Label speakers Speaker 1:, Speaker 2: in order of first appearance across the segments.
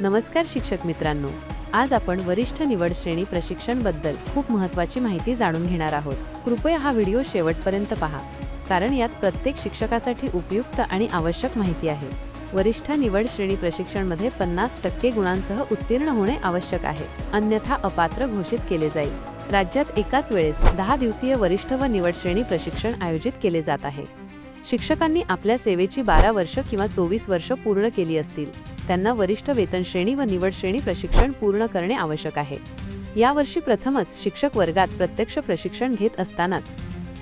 Speaker 1: नमस्कार शिक्षक मित्रांनो. आज आपण वरिष्ठ निवड श्रेणी प्रशिक्षणबद्दल खूप महत्त्वाची माहिती जाणून घेणार आहोत. कृपया हा व्हिडिओ शेवटपर्यंत पहा. कारण यात प्रत्येक शिक्षकासाठी उपयुक्त आणि आवश्यक माहिती आहे. वरिष्ठ निवड श्रेणी प्रशिक्षणमध्ये पन्नास टक्के गुणांसह उत्तीर्ण होणे आवश्यक आहे. अन्यथा अपात्र घोषित केले जाईल. राज्यात एकाच वेळेस दहा दिवसीय वरिष्ठ व निवड श्रेणी प्रशिक्षण आयोजित केले जात आहे. शिक्षकांनी आपल्या सेवेची बारा वर्ष किंवा चोवीस वर्ष पूर्ण केली असतील. त्यांना वरिष्ठ वेतन श्रेणी व निवड श्रेणी प्रशिक्षण पूर्ण करणे आवश्यक आहे. यावर्षी प्रथमच शिक्षक वर्गात प्रत्यक्ष प्रशिक्षण घेत असतानाच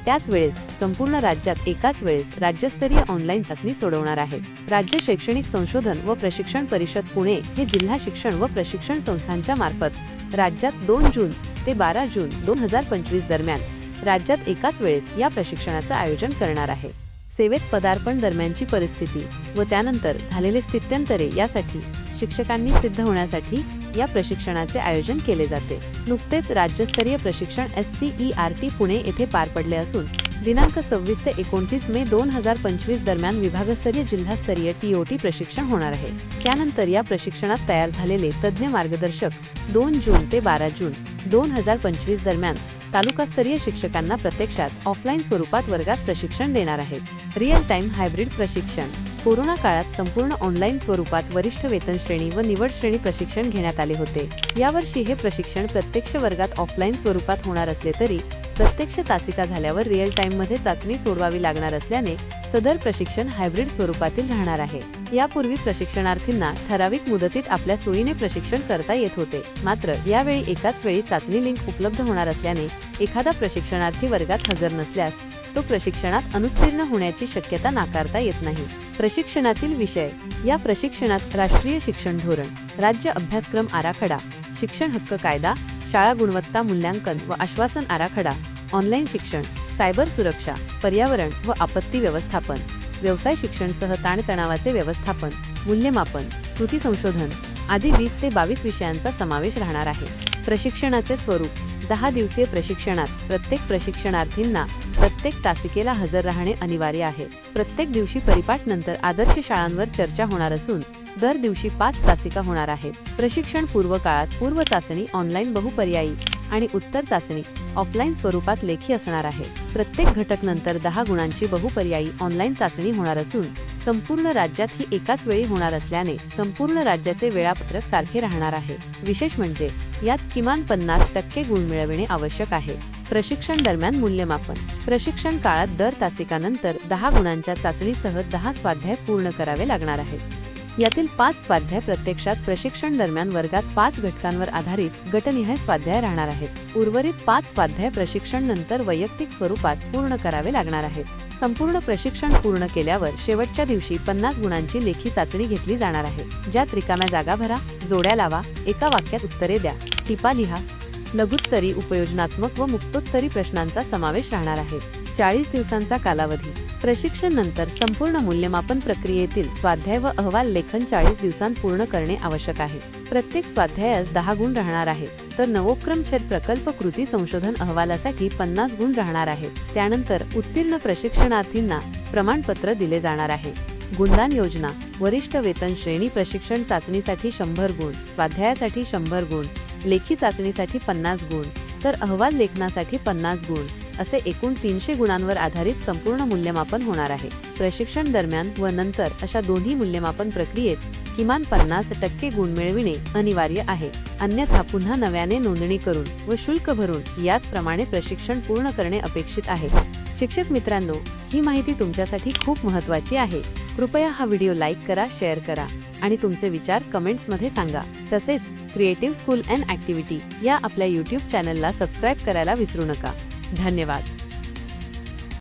Speaker 1: त्याच वेळेस संपूर्ण राज्यात एकाच वेळेस राज्यस्तरीय ऑनलाईन चाचणी सोडवणार आहे. राज्य शैक्षणिक संशोधन व प्रशिक्षण परिषद पुणे हे जिल्हा शिक्षण व प्रशिक्षण संस्थांच्या मार्फत राज्यात दोन जून ते बारा जून दोन हजार पंचवीस दरम्यान राज्यात एकाच वेळेस या प्रशिक्षणाचं आयोजन करणार आहे. सेवेत पदार्पण दरम्यानची परिस्थिती व त्यानंतर झालेले स्थित्यंतरे यासाठी शिक्षकांनी सिद्ध होण्यासाठी या प्रशिक्षणाचे आयोजन केले जाते. नुकतेच राज्यस्तरीय प्रशिक्षण S C E R T Pune येथे पार पडले असून दिनांक सव्वीस ते एकोणतीस मे दोन हजार पंचवीस दरम्यान विभागस्तरीय जिल्हास्तरीय टीओटी प्रशिक्षण होणार आहे. त्यानंतर या प्रशिक्षणात तयार झालेले तज्ज्ञ मार्गदर्शक दोन जून ते बारा जून दोन हजार पंचवीस दरम्यान तालुकास्तरीय शिक्षकांना प्रत्यक्षात ऑफलाईन स्वरूपात वर्गात प्रशिक्षण देणार आहेत. रिअल टाइम हायब्रिड प्रशिक्षण. कोरोना काळात संपूर्ण ऑनलाईन स्वरूपात वरिष्ठ वेतन श्रेणी व निवड श्रेणी प्रशिक्षण घेण्यात आले होते. यावर्षी हे प्रशिक्षण प्रत्यक्ष वर्गात ऑफलाईन स्वरूपात होणार असले तरी प्रत्यक्ष तासिका झाल्यावर रिअल टाइममध्ये चाचणी सोडवावी लागणार असल्याने सदर प्रशिक्षण हायब्रिड स्वरूपातील राहणार आहे. यापूर्वी प्रशिक्षणार्थींना ठराविक मुदतीत आपल्या सोयीने प्रशिक्षण करता येत होते. मात्र यावेळी एकाच वेळी चाचणी लिंक उपलब्ध होणार असल्याने एखादा प्रशिक्षणार्थी वर्गात हजर नसल्यास तो प्रशिक्षणात अनुत्तीर्ण होण्याची शक्यता नाकारता येत नाही. प्रशिक्षणातील विषय या प्रशिक्षणात राष्ट्रीय शिक्षण धोरण राज्य अभ्यासक्रम आराखडा शिक्षण हक्क कायदा शाळा गुणवत्ता मूल्यांकन व आश्वासन आराखडा ऑनलाईन शिक्षण सायबर सुरक्षा पर्यावरण व आपत्ती व्यवस्थापन व्यवसाय शिक्षणसह ताणतणावाचे व्यवस्थापन मूल्यमापन कृती संशोधन आदी वीस ते बावीस विषयांचा समावेश राहणार आहे. प्रशिक्षणाचे स्वरूप दहा दिवसीय प्रशिक्षणात प्रत्येक प्रशिक्षणार्थींना प्रत्येक तासिकेला हजर राहणे अनिवार्य आहे. प्रत्येक दिवशी परिपाठ नंतर आदर्श शाळांवर चर्चा होणार असून दर दिवशी पाच तासिका होणार आहेत. प्रशिक्षण पूर्व काळात पूर्व चाचणी ऑनलाईन बहुपर्यायी आणि उत्तर चाचणी ऑफलाईन स्वरूपात लेखी असणार आहे. प्रत्येक घटक नंतर दहा गुणांची बहुपर्यायी ऑनलाईन चाचणी होणार असून संपूर्ण राज्यात ही एकाच वेळी होणार असल्याने संपूर्ण राज्याचे वेळापत्रक सारखे राहणार आहे. विशेष म्हणजे यात किमान पन्नास टक्के गुण मिळविणे आवश्यक आहे. प्रशिक्षण दरम्यान मूल्यमापन. प्रशिक्षण काळात दर तासिकानंतर दहा गुणांच्या चाचणीसह दहा स्वाध्याय पूर्ण करावे लागणार आहेत. यातील पाच स्वाध्याय प्रत्यक्षात प्रशिक्षण दरम्यान वर्गात पाच घटकांवर आधारित गटनिहाय स्वाध्याय राहणार आहेत. उर्वरित पाच स्वाध्याय प्रशिक्षण नंतर वैयक्तिक स्वरूपात पूर्ण करावे लागणार आहेत. संपूर्ण प्रशिक्षण पूर्ण केल्यावर शेवटच्या दिवशी पन्नास गुणांची लेखी चाचणी घेतली जाणार आहे. ज्यात रिकाम्या जागा भरा जोड्या लावा एका वाक्यात उत्तरे द्या टिपा लिहा लघुत्तरी उपयोजनात्मक व मुक्तोत्तरी प्रश्नांचा समावेश राहणार आहे. चाळीस दिवसांचा कालावधी. प्रशिक्षण नंतर संपूर्ण मूल्यमापन प्रक्रियेतील स्वाध्याय व अहवाल लेखन चाळीस दिवसांत पूर्ण करणे आवश्यक आहे. प्रत्येक स्वाध्यायास दहा गुण राहणार आहे तर नवोक्रम छेद प्रकल्प कृती संशोधन अहवालासाठी पन्नास गुण राहणार आहेत. त्यानंतर उत्तीर्ण प्रशिक्षणार्थींना प्रमाणपत्र दिले जाणार आहे. गुणदान योजना वरिष्ठ वेतन श्रेणी प्रशिक्षण चाचणीसाठी शंभर गुण स्वाध्यायासाठी शंभर गुण लेखी चाचणीसाठी पन्नास गुण तर अहवाल लेखनासाठी पन्नास गुण असे एकूण तीनशे गुणांवर आधारित संपूर्ण मूल्यमापन होणार आहे. प्रशिक्षण दरम्यान व नंतर अशा दोन्ही मूल्यमापन प्रक्रियेत किमान पन्नास टक्के गुण मिळविणे अनिवार्य आहे. अन्यथा पुन्हा नव्याने नोंदणी करून व शुल्क भरून याचप्रमाणे प्रशिक्षण पूर्ण करणे अपेक्षित आहे. शिक्षक मित्रांनो ही माहिती तुमच्यासाठी खूप महत्त्वाची आहे. कृपया हा व्हिडिओ लाईक करा शेअर करा आणि तुमचे विचार कमेंट्समध्ये सांगा. तसेच क्रिएटिव्ह स्कूल अँड ॲक्टिव्हिटी या आपल्या यूट्यूब चॅनलला सबस्क्राईब करायला विसरू नका. धन्यवाद.